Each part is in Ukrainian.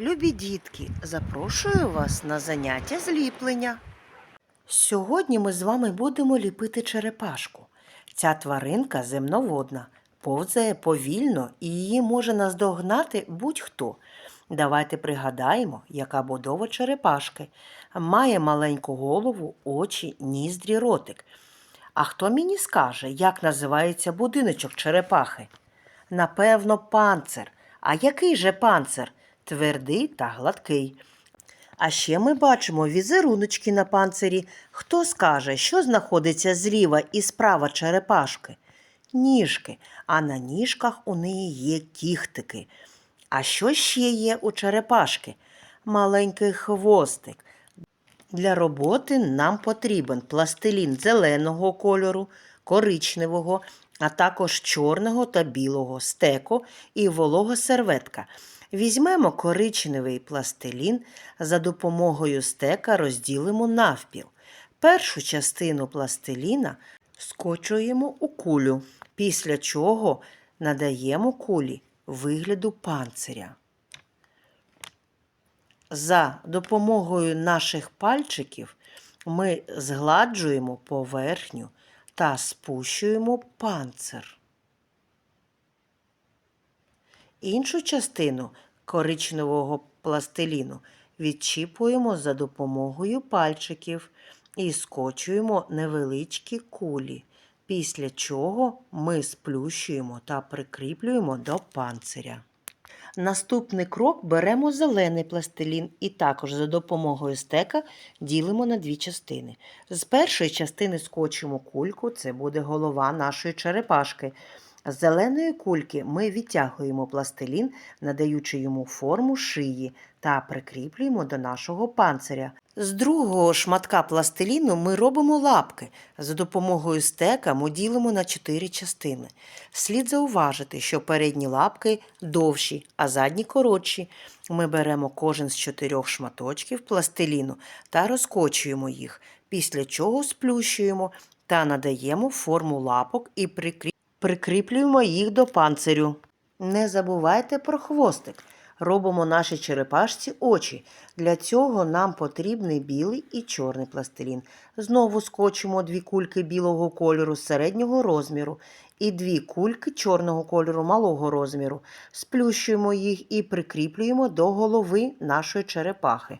Любі дітки, запрошую вас на заняття з ліплення. Сьогодні ми з вами будемо ліпити черепашку. Ця тваринка земноводна, повзає повільно і її може наздогнати будь-хто. Давайте пригадаємо, яка будова черепашки. Має маленьку голову, очі, ніздрі, ротик. А хто мені скаже, як називається будиночок черепахи? Напевно, панцир. А який же панцир? Твердий та гладкий. А ще ми бачимо візеруночки на панцирі. Хто скаже, що знаходиться зліва і справа черепашки? Ніжки, а на ніжках у неї є кіхтики. А що ще є у черепашки? Маленький хвостик. Для роботи нам потрібен пластилін зеленого кольору, коричневого, а також чорного та білого стеко і волога серветка. Візьмемо коричневий пластилін, за допомогою стека розділимо навпіл. Першу частину пластиліна скочуємо у кулю, після чого надаємо кулі вигляду панциря. За допомогою наших пальчиків ми згладжуємо поверхню та спущуємо панцир. Іншу частину коричневого пластиліну відчіпуємо за допомогою пальчиків і скочуємо невеличкі кулі, після чого ми сплющуємо та прикріплюємо до панциря. Наступний крок беремо зелений пластилін і також за допомогою стека ділимо на дві частини. З першої частини скочимо кульку, це буде голова нашої черепашки. З зеленої кульки ми відтягуємо пластилін, надаючи йому форму шиї та прикріплюємо до нашого панциря. З другого шматка пластиліну ми робимо лапки. За допомогою стека ми ділимо на чотири частини. Слід зауважити, що передні лапки довші, а задні коротші. Ми беремо кожен з чотирьох шматочків пластиліну та розкочуємо їх, після чого сплющуємо та надаємо форму лапок і прикріплюємо. Прикріплюємо їх до панцирю. Не забувайте про хвостик. Робимо нашій черепашці очі. Для цього нам потрібний білий і чорний пластилін. Знову скочимо дві кульки білого кольору середнього розміру і дві кульки чорного кольору малого розміру. Сплющуємо їх і прикріплюємо до голови нашої черепахи.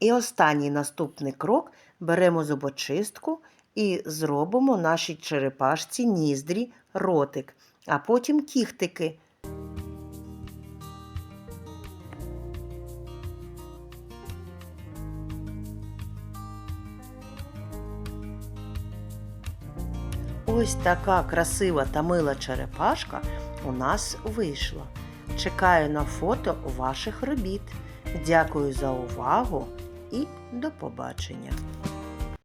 І останній наступний крок беремо зубочистку і зробимо нашій черепашці ніздрі, ротик, а потім кіхтики. Ось така красива та мила черепашка у нас вийшла. Чекаю на фото ваших робіт. Дякую за увагу і до побачення!